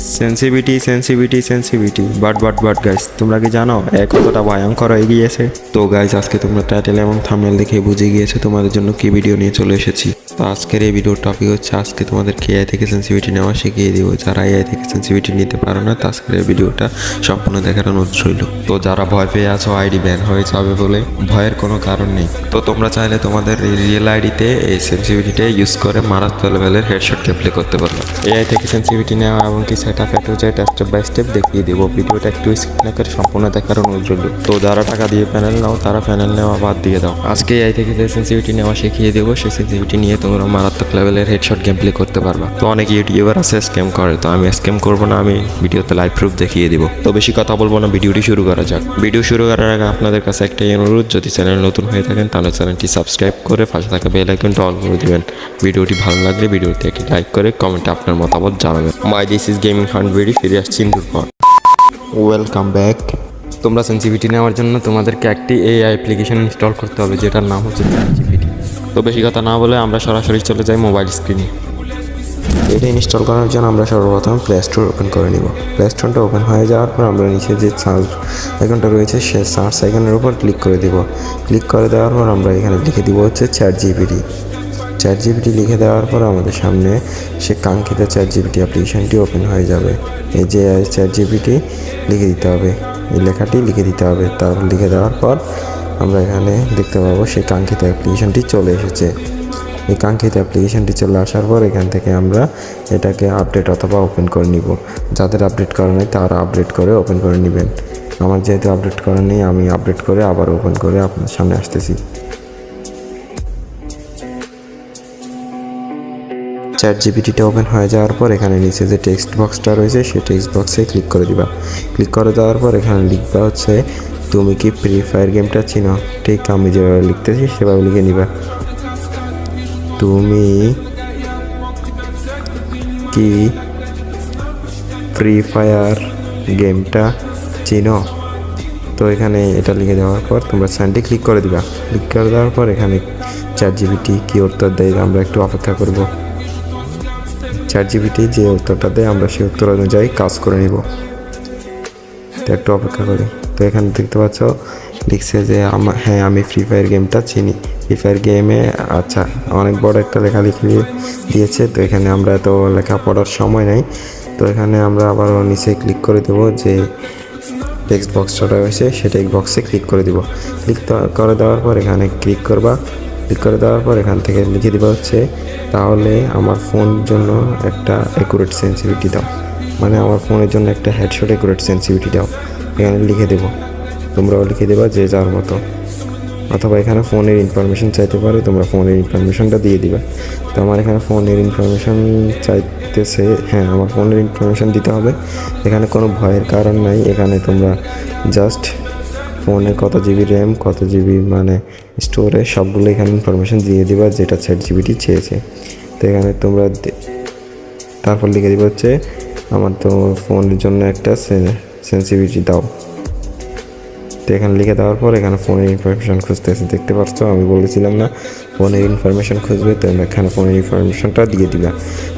Sensitivity sensitivity sensitivity but but but guys তোমরা কি জানো? এক কতটা ভয়ঙ্কর হয়ে গিয়েছে। তো গাইস আজকে তোমরা টাইটেল এবং থাম্বনেল দেখে বুঝে গিয়েছো তোমাদের জন্য কি ভিডিও নিয়ে চলে এসেছি। তো, আজকের এই ভিডিওর টপিক হচ্ছে আজকে তোমাদেরকে এআই থেকে সেন্সিভিটি নেওয়া শিখিয়ে দিব। যারা এআই থেকে সেন্সিভিটি নিতে পারো না, তো আজকের এই ভিডিওটা সম্পূর্ণ দেখার অনুরোধ রইল। তো, যারা ভয় পেয়ে আছো আইডি ব্যান হয়ে যাবে বলে ভয়ের কোনো কারণ নেই। তো, তোমরা চাইলে তোমাদের রিয়েল আইডিতে এই সেন্সিভিটিটা ইউজ করে মারাত্মক লেভেলের হেডশট প্লে করতে পারবে। এআই থেকে সেন্সিভিটি নেওয়া এবং কি সেট যেটা স্টেপ বাই স্টেপ দেখিয়ে দেবো। ভিডিওটা একটু স্কিপ না সম্পূর্ণ দেখার অনুরোধ তো যারা টাকা দিয়ে প্যানেল নাও, তারা প্যানেল নেওয়া বাদ দিয়ে দাও। আজকে এআই থেকে যে সেন্সিভিটি নেওয়া শিখিয়ে দেবো, সেই সেন্সিভিটি নিয়ে তোমরা মারাত্মক লেভেলের হেডশট গেম প্লে করতে পারবা। তো অনেক ইউটিউবার আছে স্ক্যাম করে, তো আমি স্ক্যাম করব না, আমি ভিডিওতে লাইভ প্রুফ দেখিয়ে দিব। তো বেশি কথা বলব না, ভিডিওটি শুরু করা যাক। ভিডিও শুরু করার আগে আপনাদের কাছে একটাই অনুরোধ, যদি চ্যানেল নতুন হয়ে থাকেন, তাহলে চ্যানেলটি সাবস্ক্রাইব করে পাশে থাকা বেল আইকনটা অন করে দিবেন। ভিডিওটি ভালো লাগলে ভিডিওতে একটি লাইক করে কমেন্টে আপনার মতামত জানাবেন। মাই দিস ইজ গেমিং হান্ড বেরি ফিরে আসছি ইন্দুর পর ওয়েলকাম ব্যাক তোমরা সেন্সিভিটি নেওয়ার জন্য তোমাদেরকে একটি এই অ্যাপ্লিকেশন ইনস্টল করতে হবে যেটার নাম হচ্ছে জিপিটি তো বেশি কথা না বলে আমরা সরাসরি চলে যাই মোবাইল স্ক্রিনে এটা ইনস্টল করার জন্য আমরা সর্বপ্রথম প্লে স্টোর ওপেন করে নিব। প্লে স্টোরটা ওপেন হয়ে যাওয়ার পর আমরা নিচে যে সার্চ আইকনটা রয়েছে সে সার্চ আইকনের উপর ক্লিক করে দিব। ক্লিক করে দেওয়ার পর আমরা এখানে লিখে দিব হচ্ছে চ্যাট জিপিটি চ্যাট জিপিটি লিখে দেওয়ার পর আমাদের সামনে সে কাঙ্ক্ষিত চ্যাট জিপিটি অ্যাপ্লিকেশনটি ওপেন হয়ে যাবে। এই যে চ্যাট জিপিটি লিখে দিতে হবে। এই লেখাটি লিখে দিতে হবে। তারপর লিখে দেওয়ার পর আমরা এখানে দেখতে পাবো সেই কাঙ্ক্ষিত অ্যাপ্লিকেশনটি চলে এসেছে। এই কাঙ্ক্ষিত অ্যাপ্লিকেশনটি চলে আসার পর এখান থেকে আমরা এটাকে আপডেট অথবা ওপেন করে নিব। যাদের আপডেট করা নেই, তারা আপডেট করে ওপেন করে নেবেন। আমার যেহেতু আপডেট করা নেই, আমি আপডেট করে আবার ওপেন করে আপনার সামনে আসতেছি। চ্যাট জিপিটিটা ওপেন হয়ে যাওয়ার পর এখানে নিচে যে টেক্সট বক্সটা রয়েছে, সেই টেক্সট বক্সে ক্লিক করে দিবা। ক্লিক করে দেওয়ার পর এখানে লিখবা হচ্ছে, তুমি কি ফ্রি ফায়ার গেমটা চিনো? ঠিক আমি যেভাবে লিখতেছি সেভাবে লিখে নিবা। তুমি কি ফ্রি ফায়ার গেমটা চিনো? তো এখানে এটা লিখে দেওয়ার পর তোমরা সাইনটি ক্লিক করে দিবা। ক্লিক করে দেওয়ার পর এখানে চার জিবিটি কি উত্তর দেয়, আমরা একটু অপেক্ষা করব। চার জিবিটি যে উত্তরটা দেয়, আমরা সেই উত্তর অনুযায়ী কাজ করে নিব। তো একটু অপেক্ষা করি। তো এখানে দেখতে পাচ্ছ, লিখছে যে আমার হ্যাঁ আমি ফ্রি ফায়ার গেমটা চিনি। ফ্রি ফায়ার গেমে আচ্ছা অনেক বড় একটা লেখা লেখালেখি দিয়েছে। তো এখানে আমরা এত লেখা পড়ার সময় নেই। তো এখানে আমরা আবার নিচে ক্লিক করে দেবো যে টেক্সট বক্সটা রয়েছে সে টেক্সট বক্সে ক্লিক করে দিব। ক্লিক করে দেওয়ার পর এখানে ক্লিক করবা। ক্লিক করে দেওয়ার পর এখান থেকে লিখে দেওয়া হচ্ছে, তাহলে আমার ফোন জন্য একটা অ্যাকুরেট সেন্সিভিটি দাও। মানে আমার ফোনের জন্য একটা হেডশট অ্যাকুরেট সেন্সিভিটি দাও। এখানে লিখে দেবো। তোমরাও লিখে দেবা যে যার মতো। অথবা এখানে ফোনের ইনফরমেশন চাইতে পারে, তোমরা ফোনের ইনফরমেশনটা দিয়ে দিবে। তো আমার এখানে ফোনের ইনফরমেশন চাইতেছে হ্যাঁ আমার ফোনের ইনফরমেশন দিতে হবে। এখানে কোনো ভয়ের কারণ নাই। এখানে তোমরা জাস্ট ফোনে কত জিবি র্যাম কত জিবি মানে স্টোরে সবগুলো এখানে ইনফরমেশন দিয়ে দিবা, যেটা চ্যাট জিবিটি চেয়েছে। তো এখানে তোমরা তারপর লিখে দিবে হচ্ছে, আমার তো ফোনের জন্য একটা সেন্সিভিটি দাও। তো এখানে লিখে দেওয়ার পর এখানে ফোনের ইনফরমেশন খুঁজতেছে, দেখতে পাচ্ছ আমি বলেছিলাম না, ফোনের ইনফরমেশন খুঁজবে, তো এখানে ফোনের ইনফরমেশনটা দিয়ে দিবা।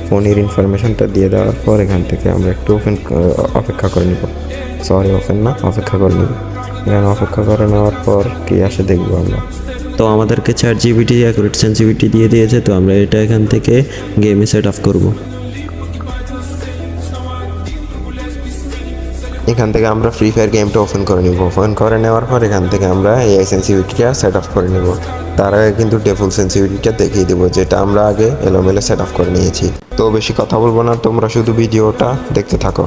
ফোনের ইনফরমেশনটা দিয়ে দেওয়ার পর এখান থেকে আমরা একটু ওপেন অপেক্ষা করে নিব। সরি ওপেন না, অপেক্ষা করে নিব। এখানে অপেক্ষা করে নেওয়ার পর কী আসে দেখব আমরা। তো আমাদেরকে চার জিবিটি অ্যাকুরেট সেন্সিভিটি দিয়ে দিয়েছে, তো আমরা এটা এখান থেকে গেমে সেট আপ করব। এখান থেকে আমরা ফ্রি ফায়ার গেমটা ওপেন করে নিব। ওপেন করে নেওয়ার পর এখান থেকে আমরা এআই সেন্সিভিটিটা সেট আপ করে নেব। তার আগে কিন্তু ডেফুল সেন্সিভিটিটা দেখিয়ে দেবো, যেটা আমরা আগে এলোমেলো সেট আপ করে নিয়েছি। তো বেশি কথা বলব না, তোমরা শুধু ভিডিওটা দেখতে থাকো।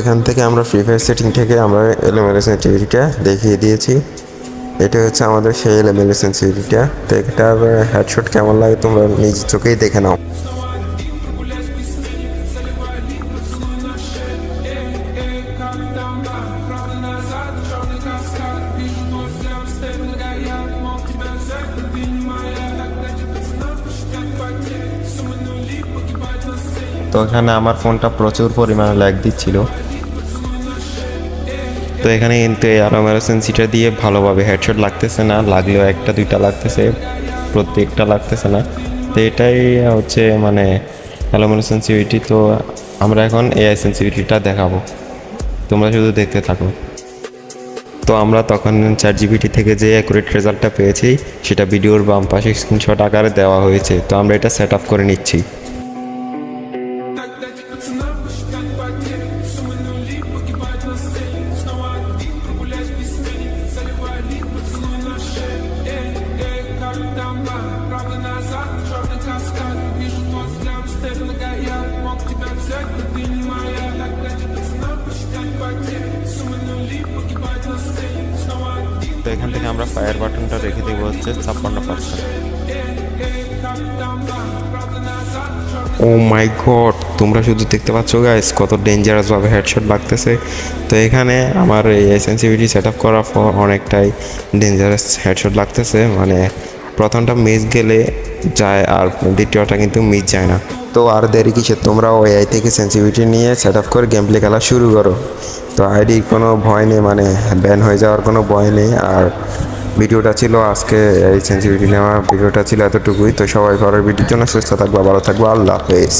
এখান থেকে আমরা ফ্রি ফায়ার সেটিং থেকে আমরা এলোমেলো সেন্সিভিটিটা দেখিয়ে দিয়েছি। এটা হচ্ছে আমাদের সেই এলোমেলো সেন্সিভিটিটা তো এটার হেডশট কেমন লাগে তোমরা নিজের চোখেই দেখে নাও। তো এখানে আমার ফোনটা প্রচুর পরিমাণে ল্যাগ দিচ্ছিল। তো এখানে কিন্তু এই আরামের সেন্সিটা দিয়ে ভালোভাবে হেডশট লাগতেছে না, লাগলেও একটা, দুইটা লাগতেছে, প্রত্যেকটা লাগতেছে না। তো এটাই হচ্ছে মানে অ্যালোমেলো সেন্সিভিটি। তো আমরা এখন এআই সেন্সিভিটিটা দেখাবো। তোমরা শুধু দেখতে থাকো। তো আমরা তখন চার জিবিটি থেকে যে অ্যাকুরেট রেজাল্টটা পেয়েছি, সেটা ভিডিওর বাম পাশে স্ক্রিনশট আকারে দেওয়া হয়েছে। তো আমরা এটা সেট আপ করে নিচ্ছি। এখান থেকে আমরা ফায়ার বাটনটা রেখে দেবো হচ্ছে ছাপ্পান্ন পার্সেন্ট ও মাই গড তোমরা শুধু দেখতে পাচ্ছ গাইস কত ডেঞ্জারাসভাবে হেডশট লাগতেছে তো এখানে আমার এই সেন্সিভিটি সেট আপ করার পর অনেকটাই ডেঞ্জারাস হেডশট লাগতেছে। মানে প্রথমটা মিস গেলে যায় আর দ্বিতীয়টা কিন্তু মিস যায় না। তো আর দেরি কিসে তোমরা ওই আই থেকে সেন্সিভিটি নিয়ে সেট আপ করে গেম প্লে খেলা শুরু করো। তো আইডির কোনো ভয় নেই মানে ব্যান হয়ে যাওয়ার কোনো ভয় নেই। আর ভিডিওটা ছিল আজকে এই সেন্সিভিটি নেওয়া ভিডিওটা ছিল এতটুকুই। তো সবাই ঘরের ভিডিওর জন্য সুস্থ থাকব, ভালো থাকব। আল্লাহ হাফেজ।